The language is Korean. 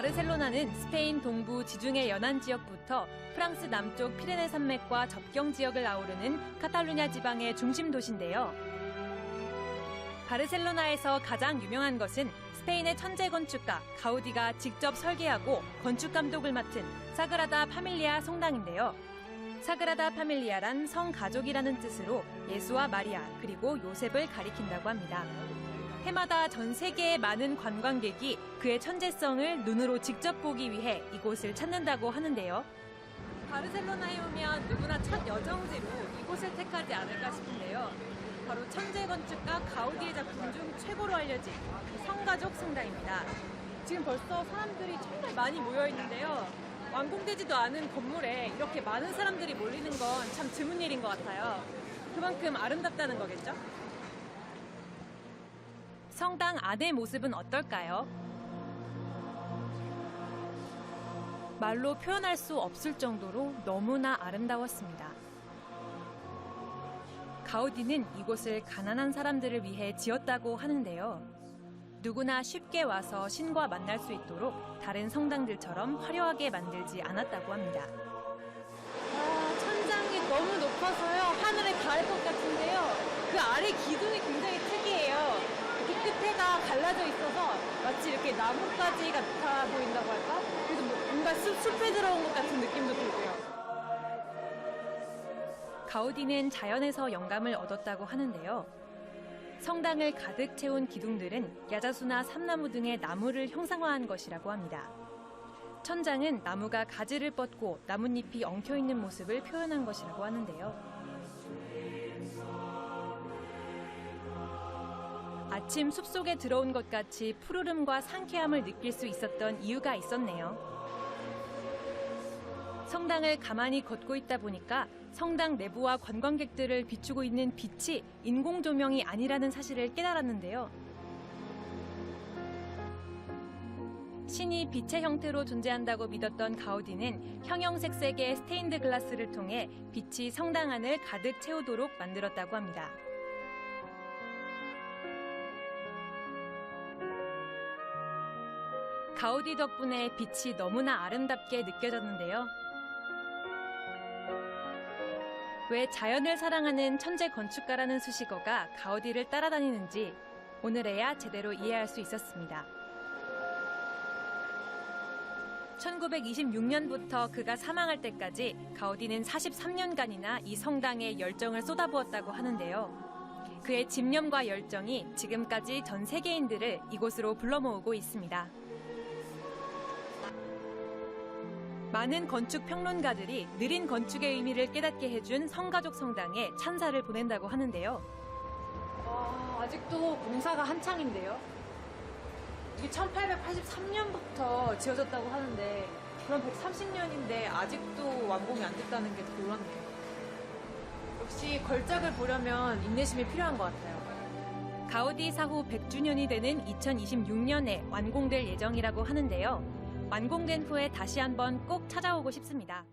바르셀로나는 스페인 동부 지중해 연안 지역부터 프랑스 남쪽 피레네 산맥과 접경 지역을 아우르는 카탈루냐 지방의 중심 도시인데요. 바르셀로나에서 가장 유명한 것은 스페인의 천재 건축가 가우디가 직접 설계하고 건축 감독을 맡은 사그라다 파밀리아 성당인데요. 사그라다 파밀리아란 성가족이라는 뜻으로 예수와 마리아 그리고 요셉을 가리킨다고 합니다. 해마다 전 세계의 많은 관광객이 그의 천재성을 눈으로 직접 보기 위해 이곳을 찾는다고 하는데요. 바르셀로나에 오면 누구나 첫 여정지로 이곳을 택하지 않을까 싶은데요. 바로 천재 건축가 가우디의 작품 중 최고로 알려진 성가족 성당입니다. 지금 벌써 사람들이 정말 많이 모여 있는데요. 완공되지도 않은 건물에 이렇게 많은 사람들이 몰리는 건 참 드문 일인 것 같아요. 그만큼 아름답다는 거겠죠? 성당 안의 모습은 어떨까요? 말로 표현할 수 없을 정도로 너무나 아름다웠습니다. 가우디는 이곳을 가난한 사람들을 위해 지었다고 하는데요. 누구나 쉽게 와서 신과 만날 수 있도록 다른 성당들처럼 화려하게 만들지 않았다고 합니다. 아, 천장이 너무 높아서요. 하늘에 닿을 것 같은데요. 그 아래 기둥이 굉장히 특이해요. 이렇게 끝에가 갈라져 있어서 마치 이렇게 나뭇가지 같아 보인다고 할까? 그래서 뭐 뭔가 숲, 숲에 들어온 것 같은 느낌도 들고요. 가우디는 자연에서 영감을 얻었다고 하는데요. 성당을 가득 채운 기둥들은 야자수나 삼나무 등의 나무를 형상화한 것이라고 합니다. 천장은 나무가 가지를 뻗고 나뭇잎이 엉켜 있는 모습을 표현한 것이라고 하는데요. 아침 숲속에 들어온 것 같이 푸르름과 상쾌함을 느낄 수 있었던 이유가 있었네요. 성당을 가만히 걷고 있다 보니까 성당 내부와 관광객들을 비추고 있는 빛이 인공 조명이 아니라는 사실을 깨달았는데요. 신이 빛의 형태로 존재한다고 믿었던 가우디는 형형색색의 스테인드 글라스를 통해 빛이 성당 안을 가득 채우도록 만들었다고 합니다. 가우디 덕분에 빛이 너무나 아름답게 느껴졌는데요. 왜 자연을 사랑하는 천재 건축가라는 수식어가 가우디를 따라다니는지 오늘에야 제대로 이해할 수 있었습니다. 1926년부터 그가 사망할 때까지 가우디는 43년간이나 이 성당에 열정을 쏟아부었다고 하는데요. 그의 집념과 열정이 지금까지 전 세계인들을 이곳으로 불러 모으고 있습니다. 많은 건축 평론가들이 느린 건축의 의미를 깨닫게 해준 성가족 성당에 찬사를 보낸다고 하는데요. 와, 아직도 공사가 한창인데요. 이게 1883년부터 지어졌다고 하는데 그럼 130년인데 아직도 완공이 안 됐다는 게 놀랍네요. 역시 걸작을 보려면 인내심이 필요한 것 같아요. 가우디 사후 100주년이 되는 2026년에 완공될 예정이라고 하는데요. 완공된 후에 다시 한번 꼭 찾아오고 싶습니다.